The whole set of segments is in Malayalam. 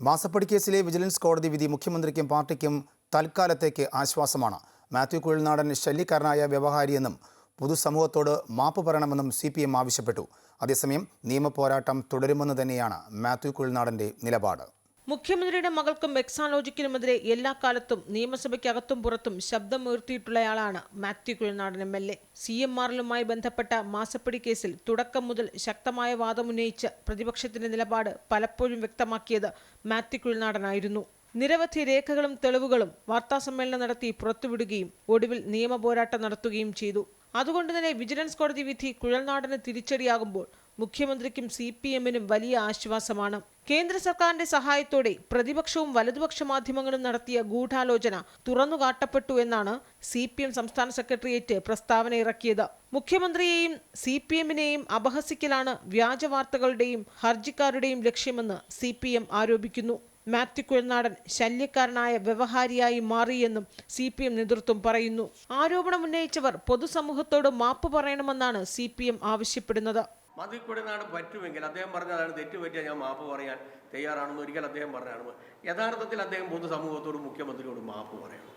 മാസപ്പടി കേസിലെ വിജിലൻസ് കോടതി വിധി മുഖ്യമന്ത്രിക്കും പാർട്ടിക്കും തൽക്കാലത്തേക്ക് ആശ്വാസമാണ്. മാത്യു കുഴൽനാടൻ ശല്യക്കാരനായ വ്യവഹാരിയെന്നും പൊതുസമൂഹത്തോട് മാപ്പ് പറയണമെന്നും സി പി എം ആവശ്യപ്പെട്ടു. അതേസമയം നിയമപോരാട്ടം തുടരുമെന്ന് തന്നെയാണ് മാത്യു കുഴൽനാടന്റെ നിലപാട്. മുഖ്യമന്ത്രിയുടെ മകൾക്കും എക്സാലോജിക്കിനുമെതിരെ എല്ലാ കാലത്തും നിയമസഭയ്ക്കകത്തും പുറത്തും ശബ്ദമുയർത്തിയിട്ടുള്ളയാളാണ് Mathew Kuzhalnadan M L A. C M ആറിലുമായി ബന്ധപ്പെട്ട മാസപ്പടി കേസിൽ തുടക്കം മുതൽ ശക്തമായ വാദമുന്നയിച്ച് പ്രതിപക്ഷത്തിന്റെ നിലപാട് പലപ്പോഴും വ്യക്തമാക്കിയത് മാത്യു കുഴനാടനായിരുന്നു നിരവധി രേഖകളും തെളിവുകളും വാർത്താസമ്മേളനം നടത്തി പുറത്തുവിടുകയും ഒടുവിൽ നിയമപോരാട്ടം നടത്തുകയും ചെയ്തു. അതുകൊണ്ട് തന്നെ വിജിലൻസ് കോടതി വിധി കുഴൽനാടന് തിരിച്ചടിയാകുമ്പോൾ മുഖ്യമന്ത്രിക്കും സി പി എമ്മിനും വലിയ ആശ്വാസമാണ്. കേന്ദ്ര സർക്കാരിന്റെ സഹായത്തോടെ പ്രതിപക്ഷവും വലതുപക്ഷ മാധ്യമങ്ങളും നടത്തിയ ഗൂഢാലോചന തുറന്നുകാട്ടപ്പെട്ടു എന്നാണ് സി പി എം സംസ്ഥാന സെക്രട്ടേറിയറ്റ് പ്രസ്താവന ഇറക്കിയത്. മുഖ്യമന്ത്രിയെയും സി പി എമ്മിനെയും അപഹസിക്കലാണ് വ്യാജ വാർത്തകളുടെയും ഹർജിക്കാരുടെയും ലക്ഷ്യമെന്ന് സി പി എം ആരോപിക്കുന്നു. മാത്യു കുഴനാടൻ ശല്യക്കാരനായ വ്യവഹാരിയായി മാറിയെന്നും സി പി എം നേതൃത്വം പറയുന്നു. ആരോപണം ഉന്നയിച്ചവർ പൊതുസമൂഹത്തോട് മാപ്പ് പറയണമെന്നാണ് സി പി എം ആവശ്യപ്പെടുന്നത്. മതിക്കൊടുന്നാണ് പറ്റുമെങ്കിൽ അദ്ദേഹം പറഞ്ഞതാണ് തെറ്റുപറ്റിയ ഞാൻ മാപ്പ് പറയാൻ തയ്യാറാണെന്ന് ഒരിക്കൽ അദ്ദേഹം പറഞ്ഞാണ് യഥാർത്ഥത്തിൽ അദ്ദേഹം പൊതുസമൂഹത്തോടും മുഖ്യമന്ത്രിയോടും മാപ്പ് പറയണം.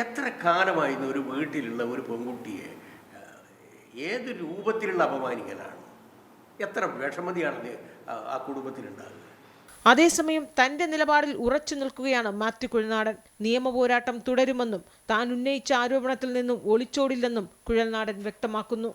എത്ര കാലമായിരുന്നു ഒരു വീട്ടിലുള്ള ഒരു പെൺകുട്ടിയെ ഏത് രൂപത്തിലുള്ള അപമാനിക്കലാണ്? എത്ര വിഷമതിയാണ് ആ- കുടുംബത്തിലുണ്ടാകുന്നത്? അതേസമയം തന്റെ നിലപാടിൽ ഉറച്ചു നിൽക്കുകയാണ് മാത്യു കുഴൽനാടൻ. നിയമപോരാട്ടം തുടരുമെന്നും താൻ ഉന്നയിച്ച ആരോപണത്തിൽ നിന്നും ഒളിച്ചോടില്ലെന്നും കുഴൽനാടൻ വ്യക്തമാക്കുന്നു.